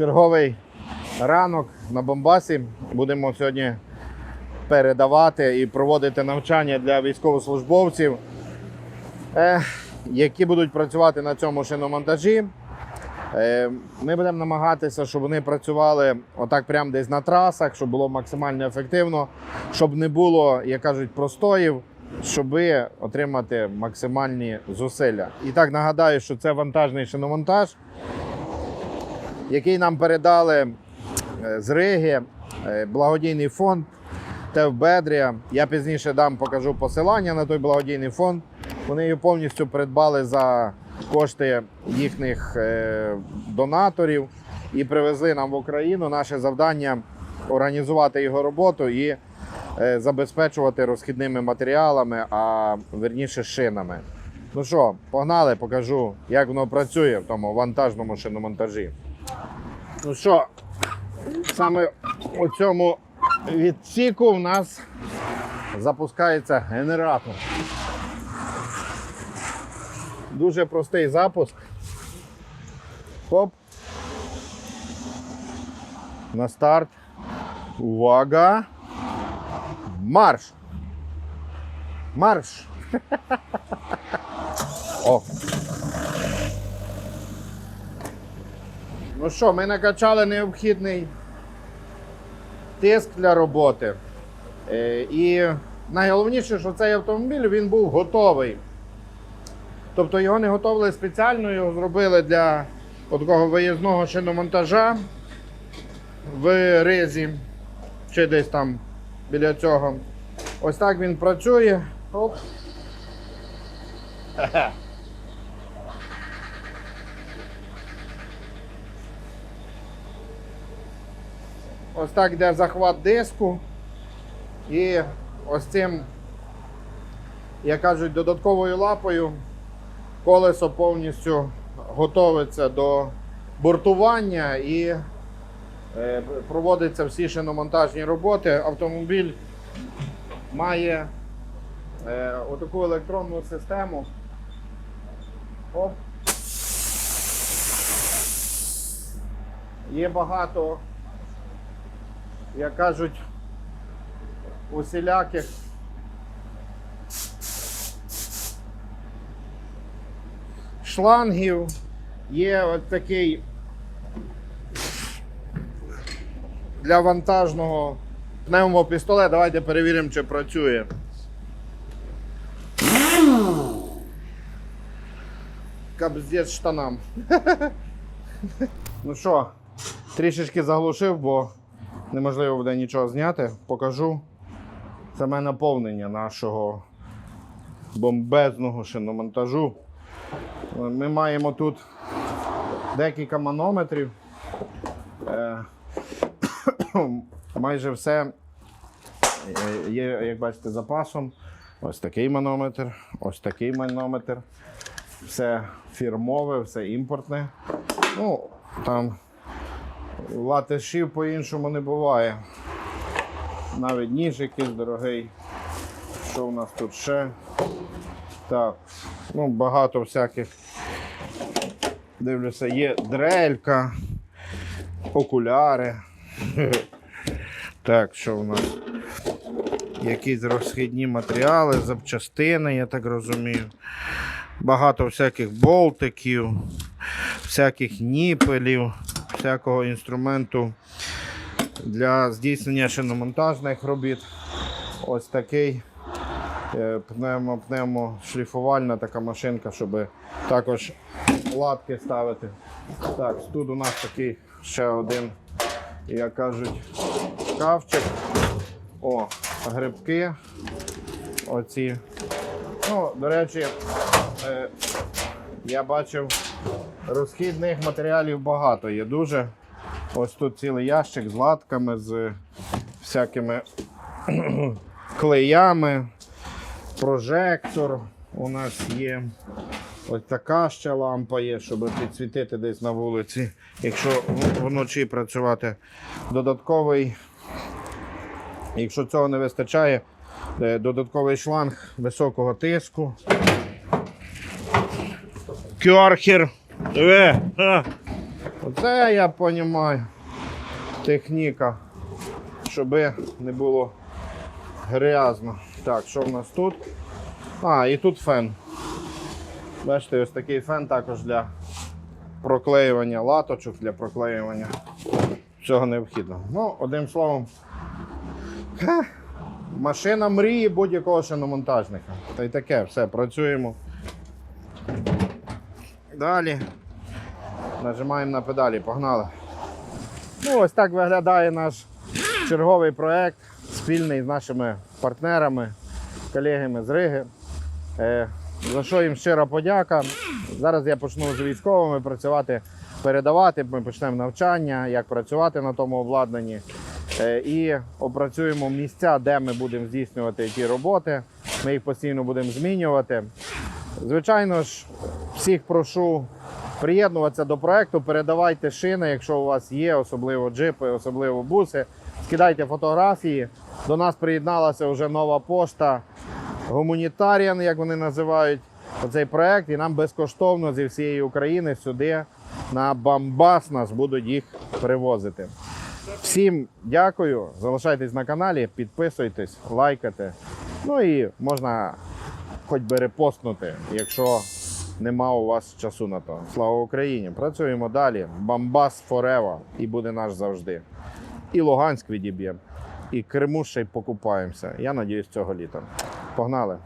Черговий ранок на Бомбасі. Будемо сьогодні передавати і проводити навчання для військовослужбовців, е, які будуть працювати на цьому шиномонтажі. Е, Ми будемо намагатися, щоб вони працювали отак прямо десь на трасах, щоб було максимально ефективно, щоб не було, як кажуть, простоїв, щоб отримати максимальні зусилля. І так нагадаю, що це вантажний шиномонтаж, який нам передали е, з Риги, е, благодійний фонд ТЕВ Бедрія. Я пізніше дам покажу посилання на той благодійний фонд. Вони його повністю придбали за кошти їхніх е, донаторів і привезли нам в Україну. Наше завдання організувати його роботу і забезпечувати розхідними матеріалами, а верніше шинами. Ну що, погнали, покажу, як воно працює в тому вантажному шиномонтажі. Ну що, саме у цьому відсіку в нас запускається генератор. Дуже простий запуск. Хоп. На старт. Увага. Марш. Марш. О. Ну що, ми накачали необхідний тиск для роботи. Е, І найголовніше, що цей автомобіль він був готовий. Тобто його не готували спеціально, його зробили для такого виїзного шиномонтажа в ризі чи десь там біля цього. Ось так він працює. Оп. Ось так йде захват диску. І ось цим, як кажуть, додатковою лапою колесо повністю готовиться до бортування і е, проводиться всі шиномонтажні роботи. Автомобіль має е, отаку електронну систему. Оп. Є багато, як кажуть, усіляких шлангів. Є от такий для вантажного пневмопістолет. Давайте перевіримо, чи працює. Кабздець штанам. ну що, трішечки заглушив, бо неможливо буде нічого зняти. Покажу саме наповнення нашого бомбезного шиномонтажу. Ми маємо тут декілька манометрів. Е, Майже все е, є, як бачите, запасом. Ось такий манометр, ось такий манометр. Все фірмове, все імпортне. Ну, там латишів по-іншому не буває. Навіть ніж якийсь дорогий. Що у нас тут ще? Так, ну багато всяких. Дивлюся, є дрелька, окуляри. Так, що у нас? Якісь розхідні матеріали, запчастини, я так розумію. Багато всяких болтиків, всяких ніпелів, всякого інструменту для здійснення шиномонтажних робіт. Ось такий е, пневмо, пневмошліфувальна така машинка, щоб також латки ставити. Так, тут у нас такий ще один, як кажуть, шкафчик. О, грибки. Оці. Ну, до речі, е, я бачив, розхідних матеріалів багато є дуже. Ось тут цілий ящик з латками, з всякими клеями, прожектор у нас є. Ось така ще лампа є, щоб підсвітити десь на вулиці, якщо вночі працювати. Додатковий, якщо цього не вистачає, е, додатковий шланг високого тиску. Кьорхер. Диви. Оце я розумію. Техніка. Щоб не було грязно. Так, що в нас тут? А, і тут фен. Бачите, ось такий фен також для проклеювання латочок, для проклеювання всього необхідного. Ну, одним словом, ха, машина мрії будь-якого шиномонтажника. Та й таке, все, працюємо. Далі. Нажимаємо на педалі, погнали. Ну, ось так виглядає наш черговий проект, спільний з нашими партнерами, колегами з Риги. Е, за що їм щира подяка. Зараз я почну з військовими працювати, передавати. Ми почнемо навчання, як працювати на тому обладнанні. Е, і опрацюємо місця, де ми будемо здійснювати ті роботи. Ми їх постійно будемо змінювати. Звичайно ж, всіх прошу приєднуватися до проекту, передавайте шини, якщо у вас є, особливо джипи, особливо буси. Скидайте фотографії. До нас приєдналася вже нова пошта Гуманітаріан, як вони називають оцей проект, і нам безкоштовно зі всієї України сюди на Бамбас нас будуть їх привозити. Всім дякую. Залишайтесь на каналі, підписуйтесь, лайкайте. Ну і можна хоч би репостнути, якщо нема у вас часу на то. Слава Україні! Працюємо далі. Бамбас Форева і буде наш завжди. І Луганськ відіб'ємо, і Криму ще й покупаємося. Я надіюсь, цього літа. Погнали!